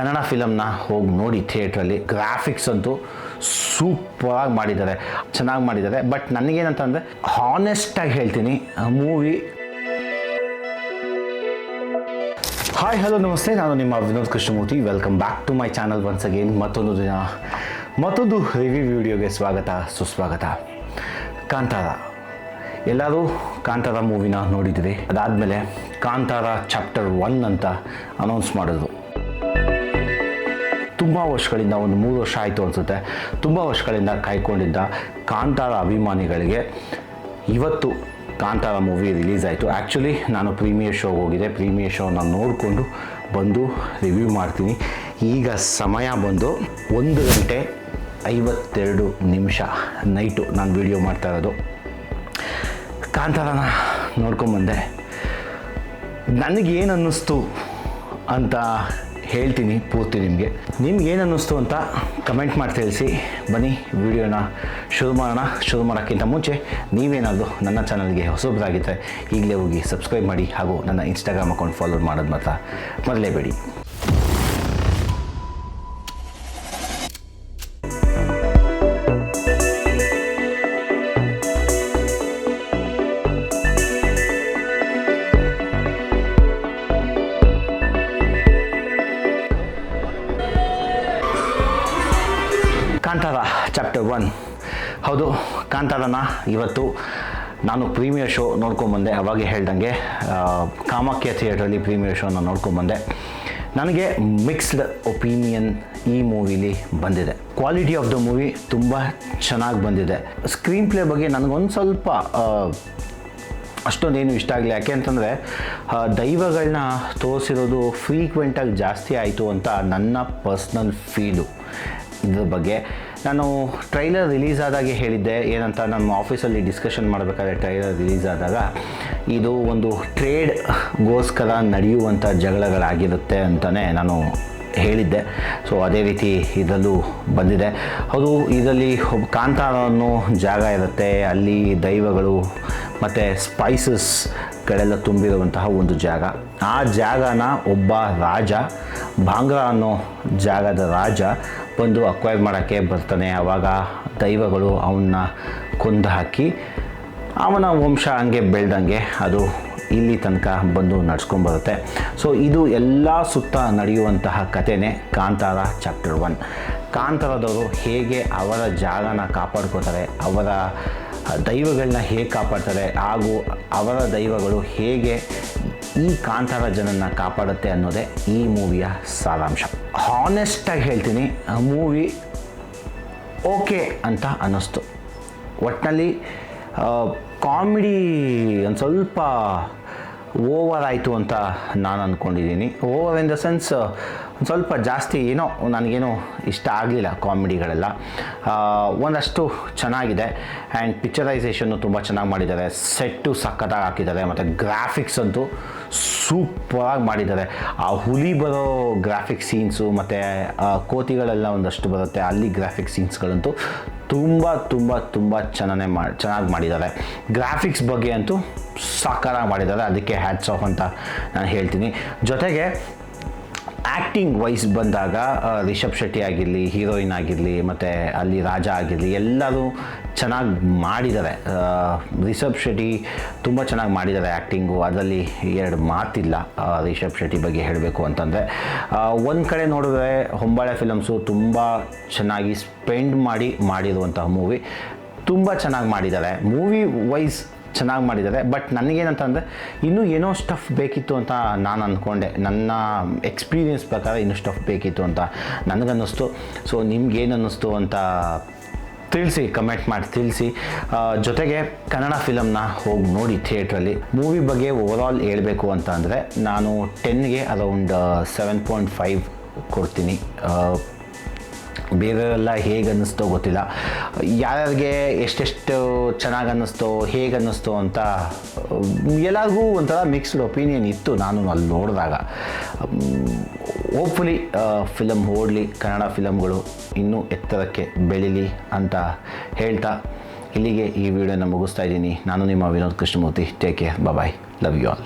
ಕನ್ನಡ ಫಿಲಮ್ನ ಹೋಗಿ ನೋಡಿ ಥಿಯೇಟ್ರಲ್ಲಿ ಗ್ರಾಫಿಕ್ಸ್ ಅಂತೂ ಸೂಪರಾಗಿ ಮಾಡಿದ್ದಾರೆ, ಚೆನ್ನಾಗಿ ಮಾಡಿದ್ದಾರೆ. ಬಟ್ ನನಗೇನಂತಂದರೆ ಹಾನೆಸ್ಟಾಗಿ ಹೇಳ್ತೀನಿ ಮೂವಿ. ಹಾಯ್, ಹಲೋ, ನಮಸ್ತೆ. ನಾನು ನಿಮ್ಮ Vinod Krishnamurthy. Welcome back to my channel once again ಮತ್ತೊಂದು ದಿನ, ಮತ್ತೊಂದು ರಿವ್ಯೂ ವಿಡಿಯೋಗೆ ಸ್ವಾಗತ, ಸುಸ್ವಾಗತ. ಕಾಂತಾರ. ಎಲ್ಲರೂ ಕಾಂತಾರ ಮೂವಿನ ನೋಡಿದ್ದೀರಿ. ಅದಾದಮೇಲೆ ಕಾಂತಾರ ಚಾಪ್ಟರ್ ಒನ್ ಅಂತ ಅನೌನ್ಸ್ ಮಾಡಿದ್ರು. ತುಂಬ ವರ್ಷಗಳಿಂದ ಒಂದು ಮೂರು ವರ್ಷ ಆಯಿತು ಅನಿಸುತ್ತೆ. ತುಂಬ ವರ್ಷಗಳಿಂದ ಕಾಯ್ಕೊಂಡಿದ್ದ ಕಾಂತಾರ ಅಭಿಮಾನಿಗಳಿಗೆ ಇವತ್ತು ಕಾಂತಾರ ಮೂವಿ ರಿಲೀಸ್ ಆಯಿತು. ಆ್ಯಕ್ಚುಲಿ ನಾನು ಪ್ರೀಮಿಯರ್ ಶೋಗೆ ಹೋಗಿದ್ದೆ ಪ್ರೀಮಿಯರ್ ಶೋನ ನೋಡಿಕೊಂಡು ಬಂದು ರಿವ್ಯೂ ಮಾಡ್ತೀನಿ. ಈಗ ಸಮಯ ಬಂದು ಒಂದು ಗಂಟೆ ಐವತ್ತೆರಡು ನಿಮಿಷ ನೈಟು ನಾನು ವಿಡಿಯೋ ಮಾಡ್ತಾ ಇರೋದು. ಕಾಂತಾರನ ನೋಡ್ಕೊಂಬಂದೆ ನನಗೇನು ಅನ್ನಿಸ್ತು ಅಂತ ಹೇಳ್ತೀನಿ, ಪೂರ್ತಿ ನಿಮಗೆ. ನಿಮ್ಗೇನು ಅನ್ನಿಸ್ತು ಅಂತ ಕಮೆಂಟ್ ಮಾಡಿ ತಿಳಿಸಿ. ಬನ್ನಿ, ವಿಡಿಯೋನ ಶುರು ಮಾಡೋಣ. ಶುರು ಮಾಡೋಕ್ಕಿಂತ ಮುಂಚೆ ನೀವೇನಾದರೂ ನನ್ನ ಚಾನಲ್ಗೆ ಹೊಸಬ್ರಾಗಿದ್ದರೆ ಈಗಲೇ ಹೋಗಿ ಸಬ್ಸ್ಕ್ರೈಬ್ ಮಾಡಿ ಹಾಗೂ ನನ್ನ ಇನ್ಸ್ಟಾಗ್ರಾಮ್ ಅಕೌಂಟ್ ಫಾಲೋ ಮಾಡೋದು ಮಾತ್ರ ಮರಲೇಬೇಡಿ. ಚಾಪ್ಟರ್ ಒನ್ ಹೌದು, ಕಾಂತಾರನ ಇವತ್ತು ನಾನು ಪ್ರೀಮಿಯರ್ ಶೋ ನೋಡ್ಕೊಂಬಂದೆ ಅವಾಗೆ ಹೇಳ್ದಂಗೆ ಕಾಮಾಖ್ಯ ಥಿಯೇಟ್ರಲ್ಲಿ ಪ್ರೀಮಿಯರ್ ಶೋನ ನೋಡ್ಕೊಂಬಂದೆ ನನಗೆ ಮಿಕ್ಸ್ಡ್ ಒಪಿನಿಯನ್ ಈ ಮೂವಿಲಿ ಬಂದಿದೆ. ಕ್ವಾಲಿಟಿ ಆಫ್ ದ ಮೂವಿ ತುಂಬ ಚೆನ್ನಾಗಿ ಬಂದಿದೆ. ಸ್ಕ್ರೀನ್ ಪ್ಲೇ ಬಗ್ಗೆ ನನಗೊಂದು ಸ್ವಲ್ಪ ಅಷ್ಟೊಂದೇನು ಇಷ್ಟ ಆಗಲಿ ಯಾಕೆ ಅಂತಂದರೆ ದೈವಗಳನ್ನ ತೋರಿಸಿರೋದು ಫ್ರೀಕ್ವೆಂಟಾಗಿ ಜಾಸ್ತಿ ಆಯಿತು ಅಂತ ನನ್ನ ಪರ್ಸ್ನಲ್ ಫೀಲು ಇದ್ರ ಬಗ್ಗೆ. ನಾನು ಟ್ರೈಲರ್ ರಿಲೀಸ್ ಆದಾಗೆ ಹೇಳಿದ್ದೆ. ಏನಂತ ನಮ್ಮ ಆಫೀಸಲ್ಲಿ ಡಿಸ್ಕಷನ್ ಮಾಡಬೇಕಾದ್ರೆ ಟ್ರೈಲರ್ ರಿಲೀಸ್ ಆದಾಗ ಇದು ಒಂದು ಟ್ರೇಡ್ಗೋಸ್ಕರ ನಡೆಯುವಂಥ ಜಗಳಗಳಾಗಿರುತ್ತೆ ಅಂತಲೇ ನಾನು ಹೇಳಿದ್ದೆ. ಸೊ ಅದೇ ರೀತಿ ಇದರಲ್ಲೂ ಬಂದಿದೆ. ಅದು ಇದರಲ್ಲಿ ಒಬ್ಬ ಕಾಂತಾರ ಅನ್ನೋ ಜಾಗ ಇರುತ್ತೆ. ಅಲ್ಲಿ ದೈವಗಳು ಮತ್ತು ಸ್ಪೈಸಸ್ಗಳೆಲ್ಲ ತುಂಬಿರುವಂತಹ ಒಂದು ಜಾಗ. ಆ ಜಾಗನ ಒಬ್ಬ ರಾಜ, ಭಾಂಗ್ರಾ ಅನ್ನೋ ಜಾಗದ ರಾಜ ಬಂದು ಅಕ್ವೈರ್ ಮಾಡೋಕ್ಕೆ ಬರ್ತಾನೆ. ಆವಾಗ ದೈವಗಳು ಅವನ್ನ ಕೊಂದು ಹಾಕಿ ಅವನ ವಂಶ ಹಂಗೆ ಬೆಳೆದಂಗೆ ಅದು ಇಲ್ಲಿ ತನಕ ಬಂದು ನಡ್ಸ್ಕೊಂಬರುತ್ತೆ ಸೊ ಇದು ಎಲ್ಲ ಸುತ್ತ ನಡೆಯುವಂತಹ ಕಥೆನೇ ಕಾಂತಾರ ಚಾಪ್ಟರ್ ಒನ್ ಕಾಂತಾರದವರು ಹೇಗೆ ಅವರ ಜಾಗನ ಕಾಪಾಡ್ಕೋತಾರೆ ಅವರ ದೈವಗಳನ್ನ ಹೇಗೆ ಕಾಪಾಡ್ತಾರೆ, ಹಾಗೂ ಅವರ ದೈವಗಳು ಹೇಗೆ ಈ ಕಾಂತಾರ ಜನನ ಕಾಪಾಡುತ್ತೆ ಅನ್ನೋದೇ ಈ ಮೂವಿಯ ಸಾರಾಂಶ. ಹಾನೆಸ್ಟಾಗಿ ಹೇಳ್ತೀನಿ, ಆ ಮೂವಿ ಓಕೆ ಅಂತ ಅನ್ನಿಸ್ತು. ಒಟ್ಟಿನಲ್ಲಿ ಕಾಮಿಡಿ ಒಂದು ಸ್ವಲ್ಪ ಓವರ್ ಆಯಿತು ಅಂತ ನಾನು ಅಂದ್ಕೊಂಡಿದ್ದೀನಿ ಓವರ್ ಇನ್ ದ ಸೆನ್ಸ್ ಸ್ವಲ್ಪ ಜಾಸ್ತಿ ಏನೋ ನನಗೇನು ಇಷ್ಟ ಆಗಲಿಲ್ಲ ಕಾಮಿಡಿಗಳೆಲ್ಲ. ಒಂದಷ್ಟು ಚೆನ್ನಾಗಿದೆ. ಆ್ಯಂಡ್ ಪಿಕ್ಚರೈಸೇಷನ್ನು ತುಂಬ ಚೆನ್ನಾಗಿ ಮಾಡಿದ್ದಾರೆ. ಸೆಟ್ಟು ಸಖತ್ತಾಗಿ ಹಾಕಿದ್ದಾರೆ. ಮತ್ತು ಗ್ರಾಫಿಕ್ಸ್ ಅಂತೂ ಸೂಪರಾಗಿ ಮಾಡಿದ್ದಾರೆ. ಆ ಹುಲಿ ಬರೋ ಗ್ರಾಫಿಕ್ ಸೀನ್ಸು ಮತ್ತು ಕೋತಿಗಳೆಲ್ಲ ಒಂದಷ್ಟು ಬರುತ್ತೆ. ಅಲ್ಲಿ ಗ್ರಾಫಿಕ್ ಸೀನ್ಸ್ಗಳಂತೂ ತುಂಬ ತುಂಬ ತುಂಬ ಚೆನ್ನಾಗಿ ಮಾಡಿ ಚೆನ್ನಾಗಿ ಮಾಡಿದ್ದಾರೆ. ಗ್ರಾಫಿಕ್ಸ್ ಬಗ್ಗೆ ಅಂತೂ ಸಾಕಾರ ಮಾಡಿದ್ದಾರೆ. ಅದಕ್ಕೆ ಹ್ಯಾಟ್ಸ್ ಆಫ್ ಅಂತ ನಾನು ಹೇಳ್ತೀನಿ. ಜೊತೆಗೆ ಆ್ಯಕ್ಟಿಂಗ್ ವೈಸ್ ಬಂದಾಗ ರಿಷಬ್ ಶೆಟ್ಟಿ ಆಗಿರಲಿ ಹೀರೋಯಿನ್ ಆಗಿರಲಿ, ಮತ್ತು ಅಲ್ಲಿ ರಾಜ ಆಗಿರಲಿ, ಎಲ್ಲರೂ ಚೆನ್ನಾಗಿ ಮಾಡಿದ್ದಾರೆ. ರಿಷಬ್ ಶೆಟ್ಟಿ ತುಂಬ ಚೆನ್ನಾಗಿ ಮಾಡಿದ್ದಾರೆ ಆ್ಯಕ್ಟಿಂಗು ಅದರಲ್ಲಿ ಎರಡು ಮಾತಿಲ್ಲ ರಿಷಬ್ ಶೆಟ್ಟಿ ಬಗ್ಗೆ ಹೇಳಬೇಕು ಅಂತಂದರೆ. ಒಂದು ಕಡೆ ನೋಡಿದ್ರೆ ಹೊಂಬಾಳೆ ಫಿಲಮ್ಸು ತುಂಬ ಚೆನ್ನಾಗಿ ಸ್ಪೆಂಡ್ ಮಾಡಿ, ಮಾಡಿರುವಂತಹ ಮೂವಿ ತುಂಬ ಚೆನ್ನಾಗಿ ಮಾಡಿದ್ದಾರೆ. ಮೂವಿ ವೈಸ್ ಚೆನ್ನಾಗಿ ಮಾಡಿದ್ದಾರೆ. ಬಟ್ ನನಗೇನಂತಂದರೆ, ಇನ್ನೂ ಏನೋ ಸ್ಟಫ್ ಬೇಕಿತ್ತು ಅಂತ ನಾನು ಅಂದ್ಕೊಂಡೆ ನನ್ನ ಎಕ್ಸ್ಪೀರಿಯೆನ್ಸ್ ಪ್ರಕಾರ ಇನ್ನೂ ಸ್ಟಫ್ ಬೇಕಿತ್ತು ಅಂತ ನನಗನ್ನಿಸ್ತು. ಸೊ ನಿಮ್ಗೇನು ಅನ್ನಿಸ್ತು ಅಂತ ತಿಳಿಸಿ ಕಮೆಂಟ್ ಮಾಡಿ ತಿಳಿಸಿ. ಜೊತೆಗೆ ಕನ್ನಡ ಫಿಲಮ್ನ ಹೋಗಿ ನೋಡಿ ಥಿಯೇಟ್ರಲ್ಲಿ ಮೂವಿ ಬಗ್ಗೆ ಓವರಾಲ್ ಹೇಳಬೇಕು ಅಂತ ಅಂದರೆ, ನಾನು ಟೆನ್ಗೆ ಅರೌಂಡ್ ಸೆವೆನ್ ಪಾಯಿಂಟ್ ಫೈವ್ ಕೊಡ್ತೀನಿ. ಬೇರೆಯವರೆಲ್ಲ ಹೇಗೆ ಅನ್ನಿಸ್ತೋ ಗೊತ್ತಿಲ್ಲ. ಯಾರ್ಯಾರಿಗೆ ಎಷ್ಟೆಷ್ಟು ಚೆನ್ನಾಗಿ ಅನ್ನಿಸ್ತೋ, ಹೇಗೆ ಅನ್ನಿಸ್ತೋ ಅಂತ ಎಲ್ಲರಿಗೂ ಒಂಥರ ಮಿಕ್ಸ್ಡ್ ಒಪಿನಿಯನ್ ಇತ್ತು ನಾನು ಅಲ್ಲಿ ನೋಡಿದಾಗ. ಹೋಪ್ಫುಲಿ ಫಿಲಮ್ ಓಡಲಿ, ಕನ್ನಡ ಫಿಲಮ್ಗಳು ಇನ್ನೂ ಎತ್ತರಕ್ಕೆ ಬೆಳೀಲಿ ಅಂತ ಹೇಳ್ತಾ ಇಲ್ಲಿಗೆ ಈ ವಿಡಿಯೋನ ಮುಗಿಸ್ತಾ ಇದ್ದೀನಿ. ನಾನು ನಿಮ್ಮ Vinod Krishnamurthy. Take care bye love you all